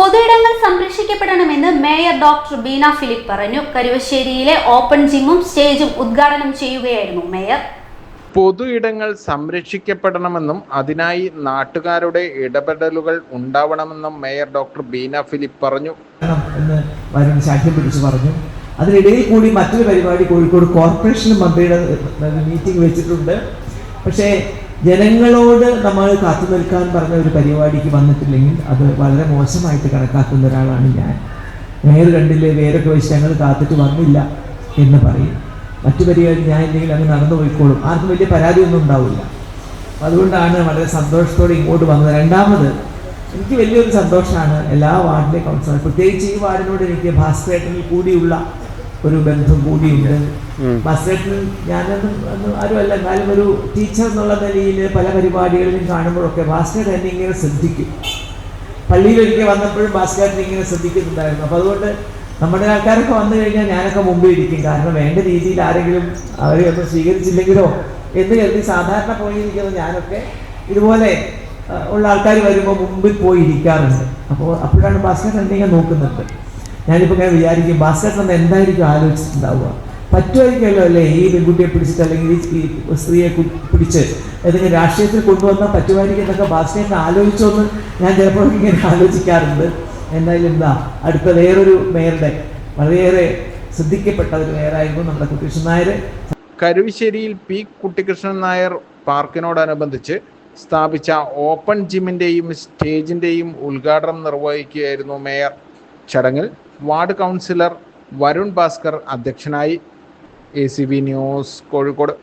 പൊതുയിടങ്ങൾ സംരക്ഷിക്കപ്പെടണമെന്ന് mayor doctor Beena Philip പറഞ്ഞു. കരുവശ്ശേരിയിലെ ഓപ്പൺ ജിമ്മും സ്റ്റേജും ഉദ്ഘാടനം ചെയ്യുകയായിരുന്നു മേയർ. പൊതു ഇടങ്ങൾ സംരക്ഷിക്കപ്പെടണമെന്നും അതിനായി നാട്ടുകാരുടെ ഇടപെടലുകൾ ഉണ്ടാവണമെന്നും മേയർ ഡോക്ടർ ബീന ഫിലിപ്പ് പറഞ്ഞു. എന്ന് വരുൺ ശാഠ്യം പിടിച്ച് പറഞ്ഞു. അതിനിടയിൽ കൂടി മറ്റൊരു പരിപാടി കോഴിക്കോട് കോർപ്പറേഷൻ മന്ത്രിയുടെ മീറ്റിംഗ് വെച്ചിട്ടുണ്ട്. പക്ഷേ ജനങ്ങളോട് നമ്മൾ കാത്തു നിൽക്കാൻ പറഞ്ഞ ഒരു പരിപാടിക്ക് വന്നിട്ടില്ലെങ്കിൽ അത് വളരെ മോശമായിട്ട് കണക്കാക്കുന്ന ഒരാളാണ് ഞാൻ. മേയർ കണ്ടില്ലേ വേരൊക്കെ വെച്ച് ഞങ്ങൾ കാത്തിട്ട് വന്നില്ല എന്ന് പറയും. മറ്റു പരിപാടി ഞാൻ ഇല്ലെങ്കിൽ അങ്ങ് നടന്നു പോയിക്കോളും. ആർക്കും വലിയ പരാതിയൊന്നും ഉണ്ടാവില്ല. അതുകൊണ്ടാണ് വളരെ സന്തോഷത്തോടെ ഇങ്ങോട്ട് വന്നത്. രണ്ടാമത് എനിക്ക് വലിയൊരു സന്തോഷമാണ് എല്ലാ വാർഡിലെ കൗൺസിലർ. പ്രത്യേകിച്ച് ഈ വാർഡിനോട് എനിക്ക് ഭാസ്കരേട്ടനിൽ കൂടിയുള്ള ഒരു ബന്ധം കൂടിയുണ്ട്. ഭാസ്കരേട്ടൻ ഞാനൊന്നും ആരുമല്ല. എന്നാലും ഒരു ടീച്ചർ എന്നുള്ള നിലയിൽ പല പരിപാടികളിലും കാണുമ്പോഴൊക്കെ ഭാസ്കരൻ എന്നെ ഇങ്ങനെ ശ്രദ്ധിക്കും. പള്ളിയിലൊരിക്കൽ വന്നപ്പോഴും ഭാസ്കരൻ ഇങ്ങനെ ശ്രദ്ധിക്കുന്നുണ്ടായിരുന്നു. അപ്പോൾ അതുകൊണ്ട് നമ്മുടെ ആൾക്കാരൊക്കെ വന്നു കഴിഞ്ഞാൽ ഞാനൊക്കെ മുമ്പിൽ ഇരിക്കും. കാരണം വേണ്ട രീതിയിൽ ആരെങ്കിലും അവരെ ഒന്നും സ്വീകരിച്ചില്ലെങ്കിലോ എന്ന് കരുതി സാധാരണ പോയിരിക്കുന്ന ഞാനൊക്കെ ഇതുപോലെ ഉള്ള ആൾക്കാർ വരുമ്പോൾ മുമ്പിൽ പോയി ഇരിക്കാറുണ്ട്. അപ്പോൾ അപ്പോഴാണ് ഭാസ്കരൻ എന്നെ നോക്കുന്നുണ്ട് ഞാനിപ്പോൾ ഇങ്ങനെ വിചാരിക്കും എന്ന് എന്തായിരിക്കും ആലോചിച്ചിട്ടുണ്ടാവുക പറ്റുമായിരിക്കുമല്ലോ അല്ലേ? ഈ പെൺകുട്ടിയെ പിടിച്ചിട്ട് അല്ലെങ്കിൽ ഈ സ്ത്രീയെ പിടിച്ച് ഏതെങ്കിലും രാഷ്ട്രീയത്തിൽ കൊണ്ടുവന്നാൽ പറ്റുമായിരിക്കും എന്നൊക്കെ ഭാസ്കരൻ ആലോചിച്ചോന്ന് ഞാൻ ചിലപ്പോൾ ഇങ്ങനെ ആലോചിക്കാറുണ്ട്. എന്തായാലും എന്താ അടുത്ത വേറൊരു മേയറുടെ വളരെയേറെ ശ്രദ്ധിക്കപ്പെട്ട ഒരു മേയറായിരുന്നു നമ്മുടെ കുട്ടികൃഷ്ണൻ നായർ. കരുവശ്ശേരിയിൽ പി കുട്ടികൃഷ്ണൻ നായർ പാർക്കിനോടനുബന്ധിച്ച് സ്ഥാപിച്ച ഓപ്പൺ ജിമ്മിന്റെയും സ്റ്റേജിന്റെയും ഉദ്ഘാടനം നിർവഹിക്കുകയായിരുന്നു മേയർ. ചടങ്ങിൽ വാർഡ് കൗൺസിലർ വരുൺ ഭാസ്കർ അധ്യക്ഷനായി A C B news Kozhikode